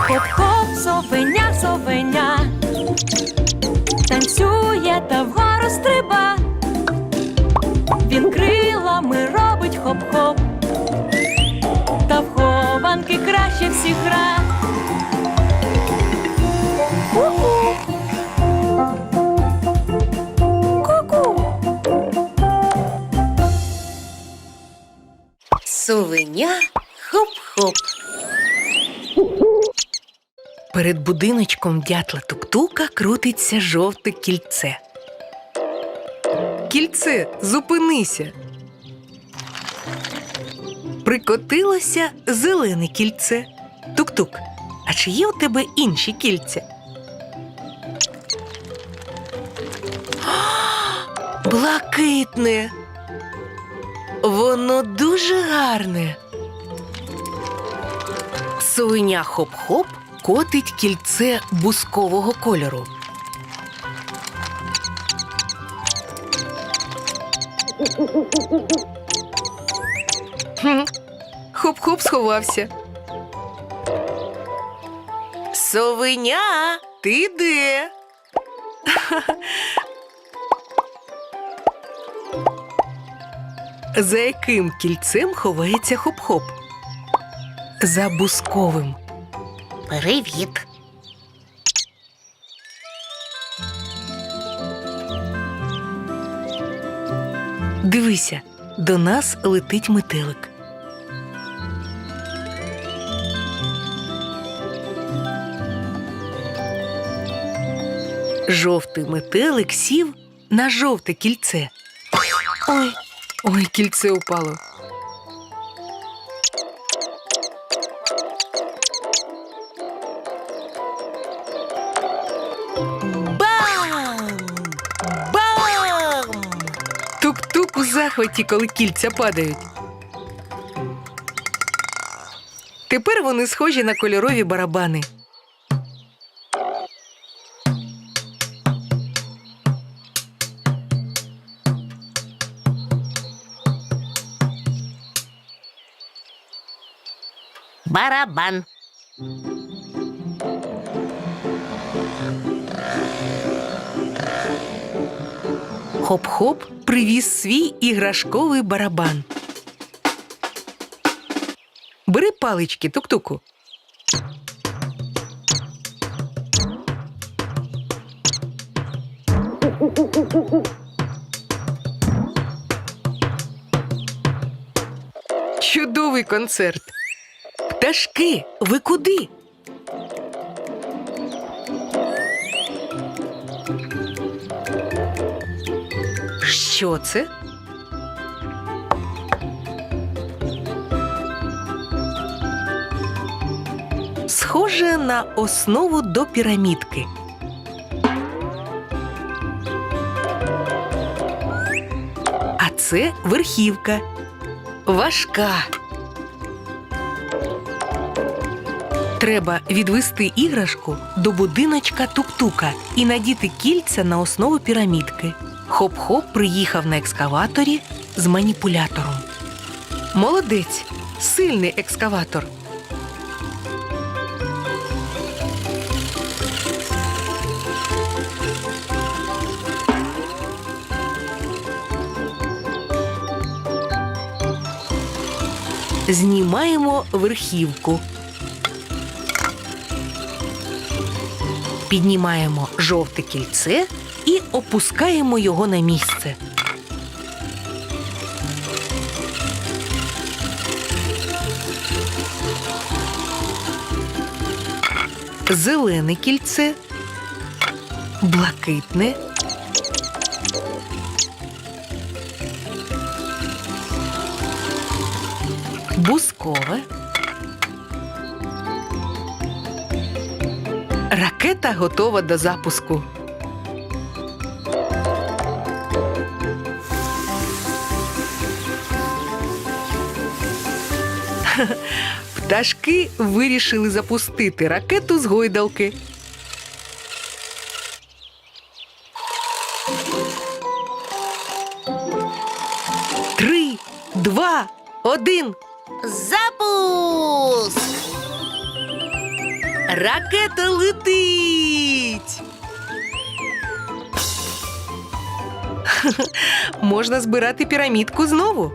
Хоп-хоп, совеня, совеня. Танцює та вгору стриба. Він крилами робить хоп-хоп. Та в хованки краще всіх гра. Совеня хоп-хоп. Перед будиночком дятла туктука крутиться жовте кільце. Кільце, зупинися. Прикотилося зелене кільце. Тук-тук. А чи є у тебе інші кільця? Блакитне. Воно дуже гарне. Совеня хоп-хоп котить кільце бускового кольору. Хоп-хоп сховався. Совеня, ти де? За яким кільцем ховається хоп-хоп? За бусковим. Привіт. Дивися, до нас летить метелик. Жовтий метелик сів на жовте кільце. Ой, ой, кільце упало. Захваті, коли кільця падають. Тепер вони схожі на кольорові барабани. Барабан. Хоп-хоп привіз свій іграшковий барабан. Бери палички, тук-туку. Чудовий концерт. Пташки, ви куди? Що це? Схоже на основу до пірамідки. А це верхівка. Важка. Треба відвести іграшку до будиночка тук-тука і надіти кільця на основу пірамідки. Хоп-хоп приїхав на екскаваторі з маніпулятором. Молодець, сильний екскаватор. Знімаємо верхівку. Піднімаємо жовте кільце і опускаємо його на місце. Зелене кільце, блакитне, бускове. Ракета готова до запуску. Пташки вирішили запустити ракету з гойдалки. Три, два, один. Запуск! Ракета летить. Можна збирати пірамідку знову.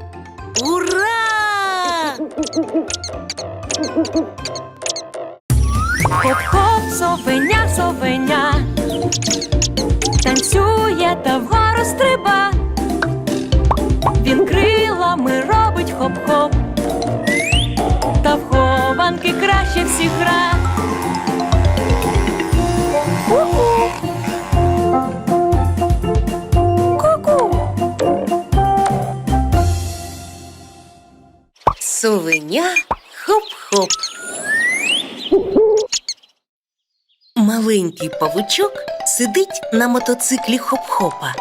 Ура! Хоп-хоп, совеня, совеня. Танцює та вгору стриба. Він крилами робить хоп-хоп. Та в хованки краще всіх гра. Ку-ку. Ку-ку. Хоп-хоп. Маленький павучок сидить на мотоциклі хоп-хопа.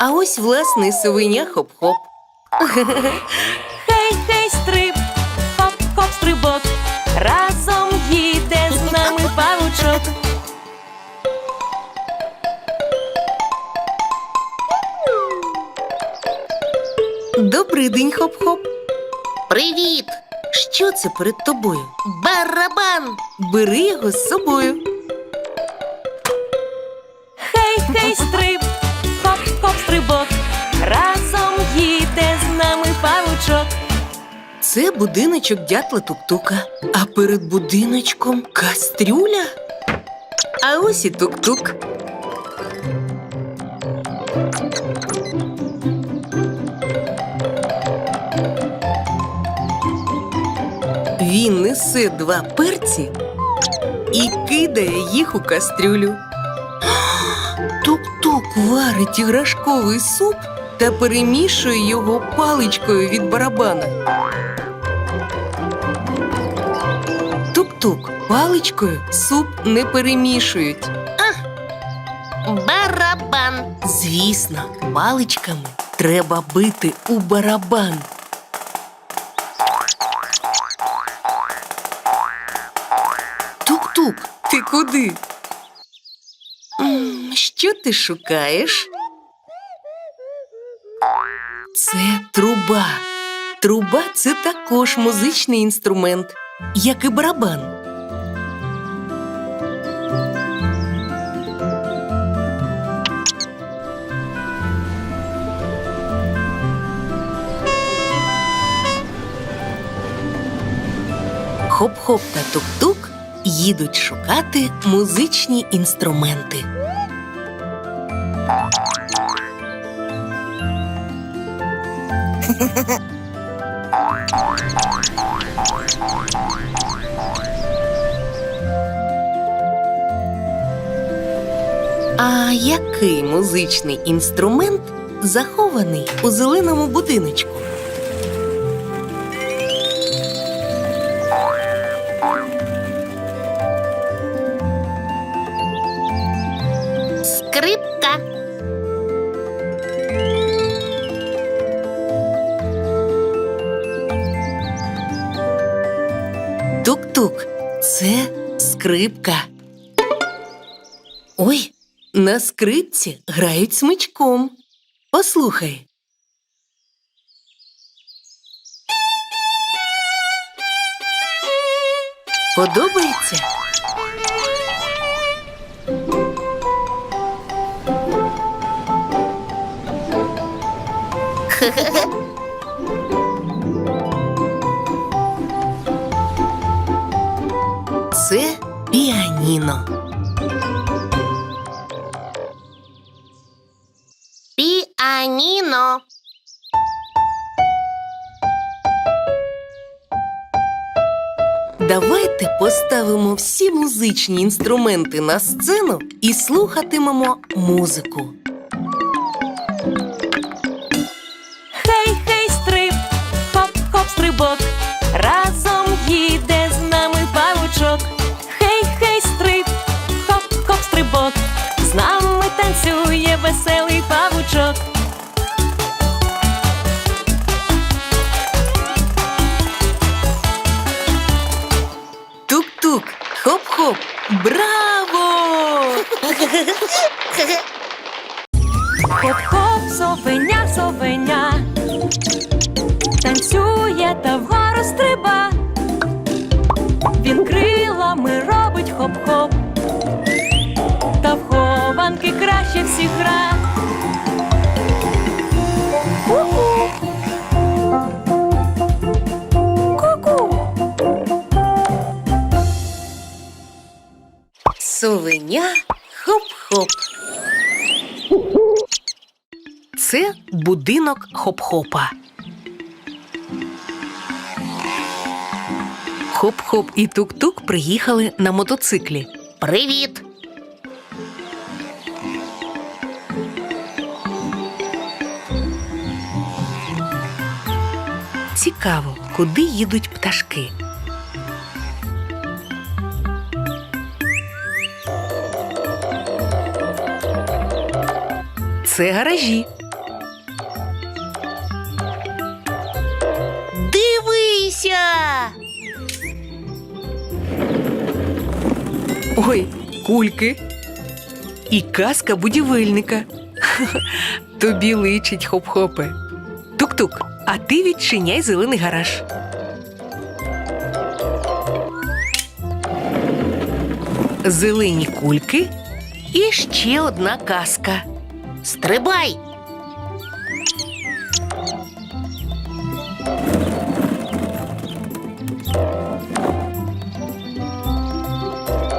А ось власний совеня хоп-хоп. Хей, хей, стриб, хоп-хоп, стрибок. Разом їде з нами павучок. Добрий день, хоп-хоп. Привіт! Що це перед тобою? Барабан! Бери його з собою. Хей, хей, стриб, хоп-хоп, стрибок. Разом їде з нами павучок. Це будиночок дятла тук-тука. А перед будиночком кастрюля. А ось і тук-тук. Він несе два перці і кидає їх у кастрюлю. Тук-тук варить іграшковий суп та перемішує його паличкою від барабана. Тук-тук паличкою суп не перемішують. Барабан! Звісно, паличками треба бити у барабан. Куди? Що ти шукаєш? Це труба. Труба це також музичний інструмент, як і барабан. Хоп-хоп та тук-тук їдуть шукати музичні інструменти. А який музичний інструмент захований у зеленому будиночку? Скрипка. Ой, на скрипці грають смичком. Послухай. Подобається? Це піаніно. Піаніно! Давайте поставимо всі музичні інструменти на сцену і слухатимемо музику. всіх гра. Ку-ку. Ку-ку. Совеня хоп-хоп. Це будинок хоп-хопа. Хоп-хоп і тук-тук приїхали на мотоциклі. Привіт! Цікаво, куди їдуть пташки. Це гаражі. Дивися! Ой, кульки. І казка будівельника. Тобі личить хоп-хопе. Тук-тук, а ти відчиняй зелений гараж. Зелені кульки і ще одна казка. Стрибай!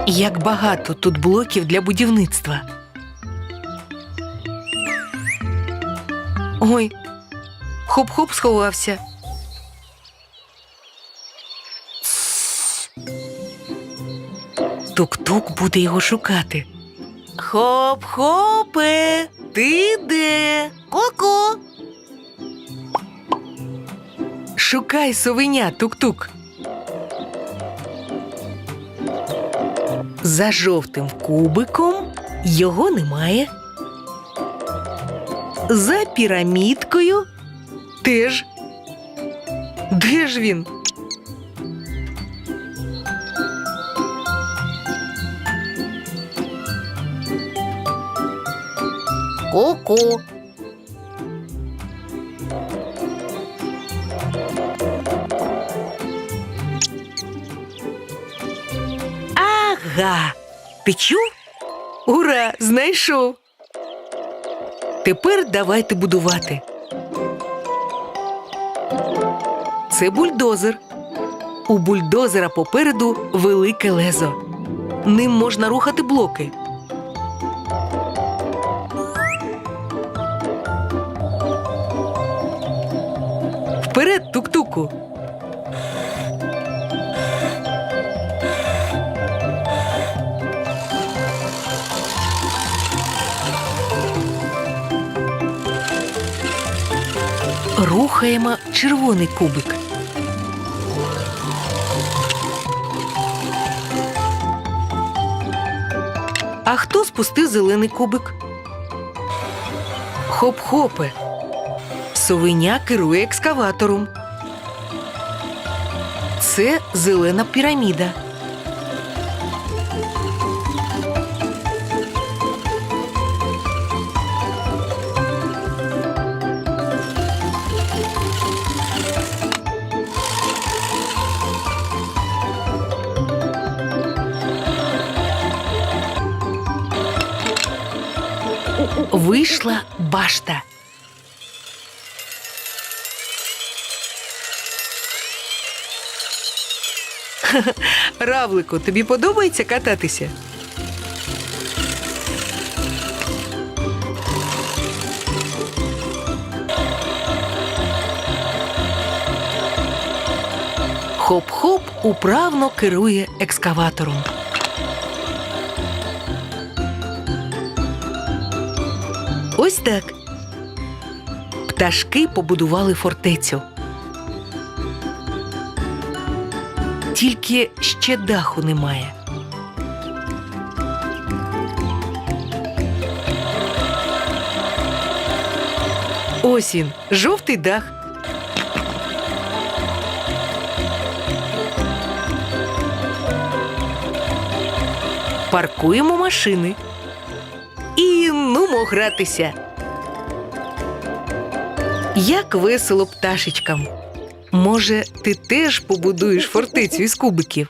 Як багато тут блоків для будівництва. Ой, хоп-хоп сховався. Тук-тук буде його шукати. Хоп-хопе, ти де? Ко-ко! Шукай совеня, тук-тук. За жовтим кубиком його немає. За пірамідкою теж. Де ж він? Ко-ко! Ага. Ти чув? Ура! Знайшов. Тепер давайте будувати. Це бульдозер. У бульдозера попереду велике лезо. Ним можна рухати блоки. Вперед, тук-туку. Рухаємо червоний кубик. А хто спустив зелений кубик? Хоп-хопе. Совиня керує екскаватором. Це зелена піраміда. Вийшла башта. Равлику, тобі подобається кататися? Хоп-хоп управно керує екскаватором. Ось так. Пташки побудували фортецю. Тільки ще даху немає. Ось він, жовтий дах. Паркуємо машини. І гратися. Як весело пташечкам. Може, ти теж побудуєш фортецю із кубиків?